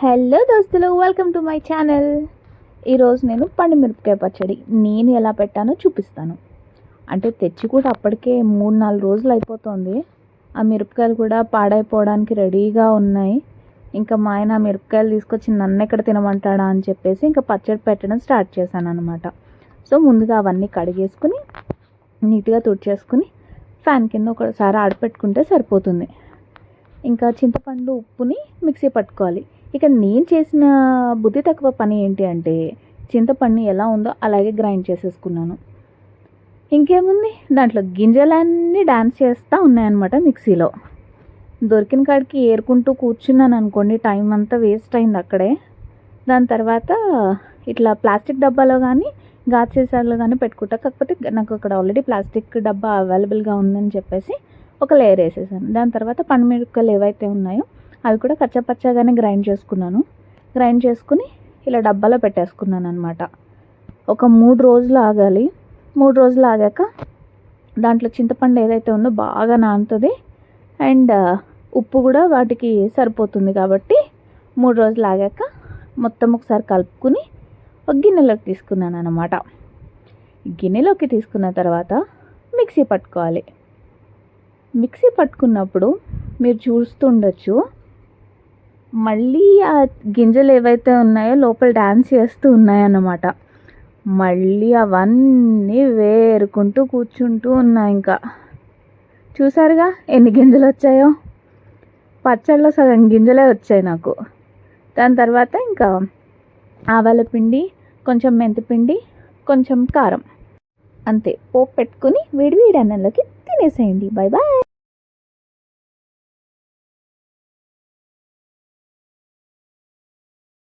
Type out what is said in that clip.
Hello దోస్తులు welcome to my channel ఈరోజు నేను పండు మిరపకాయ పచ్చడి నేను ఎలా పెట్టానో చూపిస్తాను. అంటే తెచ్చి కూడా అప్పటికే మూడు నాలుగు రోజులు అయిపోతుంది. ఆ మిరపకాయలు కూడా పాడైపోవడానికి రెడీగా ఉన్నాయి. ఇంకా మా ఆయన మిరపకాయలు తీసుకొచ్చి నన్ను ఎక్కడ తినమంటాడా అని చెప్పేసి ఇంకా పచ్చడి పెట్టడం స్టార్ట్ చేశాను అనమాట సో ముందుగా అవన్నీ కడిగేసుకుని నీట్గా తుడిచేసుకుని ఫ్యాన్ కింద ఒకసారి ఆడపెట్టుకుంటే సరిపోతుంది. ఇంకా చింతపండు ఉప్పుని మిక్సీ పట్టుకోవాలి. ఇక నేను చేసిన బుద్ధి తక్కువ పని ఏంటి అంటే చింతపండు ఎలా ఉందో అలాగే గ్రైండ్ చేసేసుకున్నాను. ఇంకేముంది? దాంట్లో గింజలన్నీ డాన్స్ చేస్తూ ఉన్నాయన్నమాట మిక్సీలో. దొరికిన కాడికి ఏరుకుంటూ కూర్చున్నాను అనుకోండి టైం అంతా వేస్ట్ అయింది అక్కడే. దాని తర్వాత ఇట్లా ప్లాస్టిక్ డబ్బాలో కానీ గాజు సీసాలో కానీ పెట్టుకుంటా. కాకపోతే నాకు అక్కడ ఆల్రెడీ ప్లాస్టిక్ డబ్బా అవైలబుల్గా ఉందని చెప్పేసి ఒక లేయర్ వేసేసాను. దాని తర్వాత పండుమిరపకాయలు ఏవైతే ఉన్నాయో అవి కూడా కచ్చపచ్చగానే గ్రైండ్ చేసుకున్నాను. గ్రైండ్ చేసుకుని ఇలా డబ్బాలో పెట్టేసుకున్నాను అనమాట ఒక మూడు రోజులు ఆగాలి. మూడు రోజులు ఆగాక దాంట్లో చింతపండు ఏదైతే ఉందో బాగా నానుతుంది. అండ్ ఉప్పు కూడా వాటికి సరిపోతుంది కాబట్టి మూడు రోజులు ఆగాక మొత్తం ఒకసారి కలుపుకుని ఒక గిన్నెలోకి తీసుకున్నాను అనమాట గిన్నెలోకి తీసుకున్న తర్వాత మిక్సీ పట్టుకోవాలి. మిక్సీ పట్టుకున్నప్పుడు మీరు చూస్తుండొచ్చు మళ్ళీ ఆ గింజలు ఏవైతే ఉన్నాయో లోపల డ్యాన్స్ చేస్తూ ఉన్నాయన్నమాట. మళ్ళీ అవన్నీ వేరుకుంటూ కూర్చుంటూ ఉన్నాయి ఇంకా. చూసారుగా ఎన్ని గింజలు వచ్చాయో? పచ్చళ్ళలో సగం గింజలే వచ్చాయి నాకు. దాని తర్వాత ఇంకా ఆవాల పిండి కొంచెం మెంతిపిండి కొంచెం కారం. అంతే. పోపు పెట్టుకుని వేడి అన్నంలోకి తినేసేయండి. Bye bye